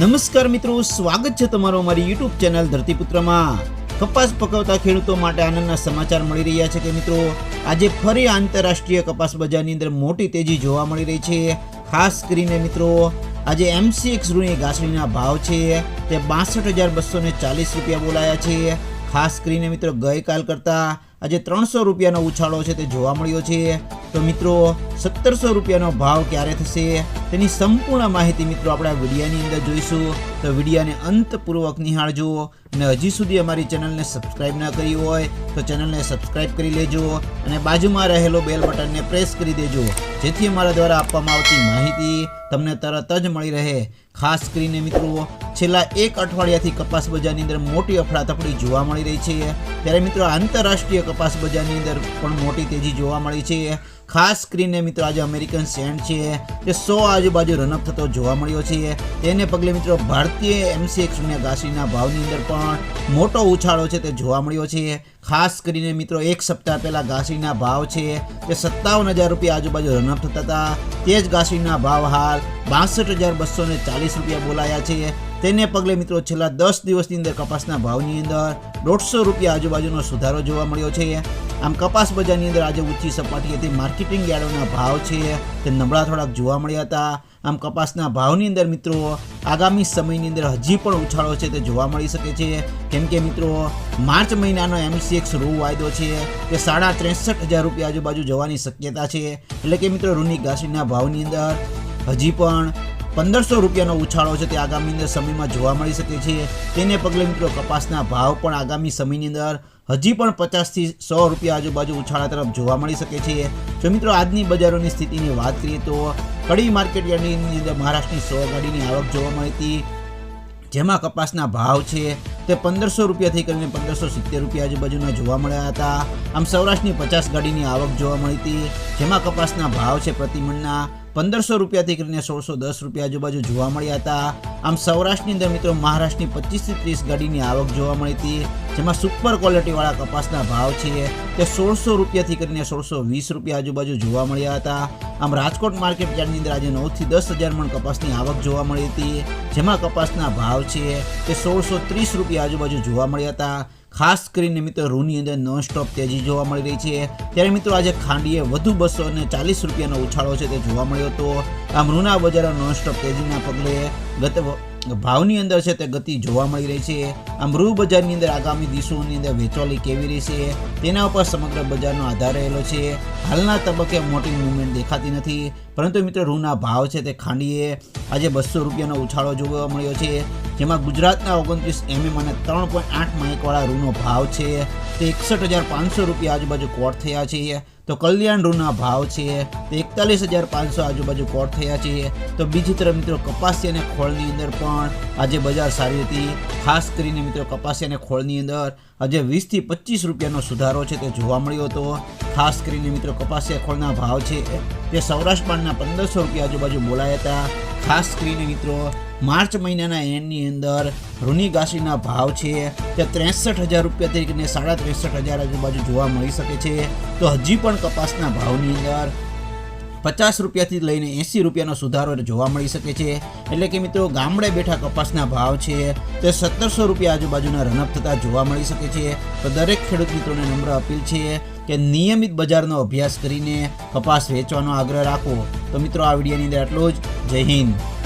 નમસ્કાર મિત્રો, સ્વાગત છે તમારું અમારી યુટ્યુબ ચેનલ ધરતીપુત્રમાં. કપાસ પકવતા ખેડૂતો માટે આનંદના સમાચાર મળી રહ્યા છે કે મિત્રો, આજે ફરી આંતરરાષ્ટ્રીય કપાસ બજારની અંદર મોટી તેજી જોવા મળી રહી છે. ખાસ કરીને મિત્રો, આજે એમસીએક્સ રૂની ઘાસડીના ભાવ છે તે બાસઠ હજાર બસો ને ચાલીસ રૂપિયા બોલાયા છે. ખાસ કરીને મિત્રો, ગઈકાલ કરતાં આજે ત્રણસો રૂપિયાનો ઉછાળો છે તે જોવા મળ્યો છે. તો મિત્રો, સત્તરસો રૂપિયાનો ભાવ ક્યારે થશે? તેની સંપૂર્ણ માહિતી મિત્રો આપણે આ વિડીયાની અંદર જોઈશું. તો વિડીયાને અંતપૂર્વક નિહાળજો અને હજી સુધી અમારી ચેનલને સબસ્ક્રાઇબ ના કરી હોય તો ચેનલને સબસ્ક્રાઇબ કરી લેજો અને બાજુમાં રહેલો બેલ બટનને પ્રેસ કરી દેજો. જેથી અમારા દ્વારા આપવામાં આવતી માહિતી તમને તરત જ મળી રહે. ખાસ કરીને મિત્રો છેલ્લા એક અઠવાડિયાથી કપાસ બજારની અંદર મોટી અફડાતફડી જોવા મળી રહી છે. ત્યારે મિત્રો, આંતરરાષ્ટ્રીય કપાસ બજારની અંદર પણ મોટી તેજી જોવા મળી છે. ખાસ કરીને મિત્રો, આજે અમેરિકન સેન્ડ છે તે સો આજુબાજુ રનઅપ થતો જોવા મળ્યો છે. તેને પગલે મિત્રો, ભારતીય એમસી એક શૂન્ય ઘાસીના ભાવની અંદર પણ મોટો ઉછાળો છે તે જોવા મળ્યો છે. ખાસ કરીને મિત્રો, એક સપ્તાહ પહેલા ઘાસીના ભાવ છે તે સત્તાવન હજાર રૂપિયા આજુબાજુ રનઅપ થતા હતા. તે જ ઘાસીના ભાવ હાલ બાસઠ હજાર બસો ચાલીસ રૂપિયા બોલાયા છે. તેને પગલે મિત્રો છેલ્લા દસ દિવસની અંદર કપાસના ભાવની અંદર દોઢસો રૂપિયા આજુબાજુનો સુધારો જોવા મળ્યો છે. આમ કપાસ બજારની અંદર આજે ઊંચી સપાટીએથી માર્કેટિંગ યાર્ડોના ભાવ છે તે નબળા થોડાક જોવા મળ્યા હતા. આમ કપાસના ભાવની અંદર મિત્રો આગામી સમયની અંદર હજી પણ ઉછાળો છે તે જોવા મળી શકે છે. કેમ કે મિત્રો માર્ચ મહિનાનો એમસીએક્સ રૂ વાયદો છે તે સાડા ત્રેસઠ હજાર રૂપિયા આજુબાજુ જવાની શક્યતા છે. એટલે કે મિત્રો રૂની ઘાસીના ભાવની અંદર હજી પણ પંદરસો રૂપિયાનો ઉછાળો છે તે આગામી અંદર સમયમાં જોવા મળી શકે છે. તેને પગલે મિત્રો કપાસના ભાવ પણ આગામી સમયની અંદર હજી પણ પચાસથી સો રૂપિયા આજુબાજુ ઉછાળા તરફ જોવા મળી શકે છે. જો મિત્રો આજની બજારોની સ્થિતિની વાત કરીએ તો કડી માર્કેટ યાર્ડની અંદર મહારાષ્ટ્રની સો ગાડીની આવક જોવા મળી હતી. જેમાં કપાસના ભાવ છે તે પંદરસો રૂપિયાથી કરીને પંદરસો સિત્તેર રૂપિયા આજુબાજુના જોવા મળ્યા હતા. આમ સૌરાષ્ટ્રની પચાસ ગાડીની આવક જોવા મળી હતી. જેમાં કપાસના ભાવ છે પ્રતિમણના પંદરસો રૂપિયાથી કરીને સોળસો દસ રૂપિયા આજુબાજુ જોવા મળ્યા હતા. આમ સૌરાષ્ટ્રની અંદર મિત્રો મહારાષ્ટ્રની પચીસથી ત્રીસ ગાડીની આવક જોવા મળી હતી, જેમાં સુપર ક્વોલિટીવાળા કપાસના ભાવ છે. તે સોળસો રૂપિયાથી કરીને સોળસો વીસ રૂપિયા આજુબાજુ જોવા મળ્યા હતા. આમ રાજકોટ માર્કેટ યાર્ડની અંદર આજે નવથી દસ હજાર મણ કપાસની આવક જોવા મળી હતી. જેમાં કપાસના ભાવ છે તે સોળસો ત્રીસ રૂપિયા આજુબાજુ જોવા મળ્યા હતા. ખાસ કરીને મિત્રો રૂની અંદર નોન સ્ટોપ તેજી જોવા મળી રહી છે. ત્યારે મિત્રો આજે ખાંડીએ વધુ બસો અને ચાલીસ રૂપિયાનો ઉછાળો છે તે જોવા મળ્યો હતો. આમ રૂના બજારો નોન સ્ટોપ તેજીના પગલે ગત ભાવની અંદર છે તે ગતિ જોવા મળી રહી છે. આમ રૂ બજારની અંદર આગામી દિવસોની અંદર વેચવાલી કેવી રહેશે તેના ઉપર સમગ્ર બજારનો આધાર રહેલો છે. હાલના તબક્કે મોટી મુવમેન્ટ દેખાતી નથી. પરંતુ મિત્રો રૂના ભાવ છે તે ખાંડીએ આજે બસો રૂપિયાનો ઉછાળો જોવા મળ્યો છે, જેમાં ગુજરાતના ઓગણત્રીસ એમએમ અને ત્રણ પોઈન્ટ આઠ માઇકવાળા રૂનો ભાવ છે. તે એકસઠ હજાર પાંચસો રૂપિયા આજુબાજુ કોટ થયા છે. તો કલ્યાણ રૂના ભાવ છે, તે એકતાલીસ હજાર પાંચસો આજુબાજુ કોટ થયા છે. તો બીજી તરફ મિત્રો કપાસી અને ખોળની અંદર પણ આજે બજાર સારી હતી. ખાસ કરીને મિત્રો કપાસી અને ખોળની અંદર આજે વીસથી પચીસ રૂપિયાનો સુધારો છે તે જોવા મળ્યો હતો. ખાસ કરીને મિત્રો કપાસિયા ખોળના ભાવ છે તે સૌરાષ્ટ્ર બાંડના પંદરસો રૂપિયા આજુબાજુ બોલાયા હતા. ખાસ કરીને મિત્રો, માર્ચ મહિનાના એન્ડની અંદર રૂની ઘાસીના ભાવ છે તે ત્રેસઠ હજાર રૂપિયા તરીકે સાડા ત્રેસઠ હજાર આજુબાજુ જોવા મળી શકે છે. તો હજી પણ કપાસના ભાવની અંદર પચાસ રૂપિયાથી લઈને એંસી રૂપિયાનો સુધારો જોવા મળી શકે છે. એટલે કે મિત્રો, ગામડે બેઠા કપાસના ભાવ છે તે સત્તરસો રૂપિયા આજુબાજુના રનઅપ થતા જોવા મળી શકે છે. તો દરેક ખેડૂત મિત્રોને નમ્ર અપીલ છે કે નિયમિત બજારનો અભ્યાસ કરીને કપાસ વેચવાનો આગ્રહ રાખો. તો મિત્રો, આ વિડીયોની અંદર આટલું જ. જય હિન્દ.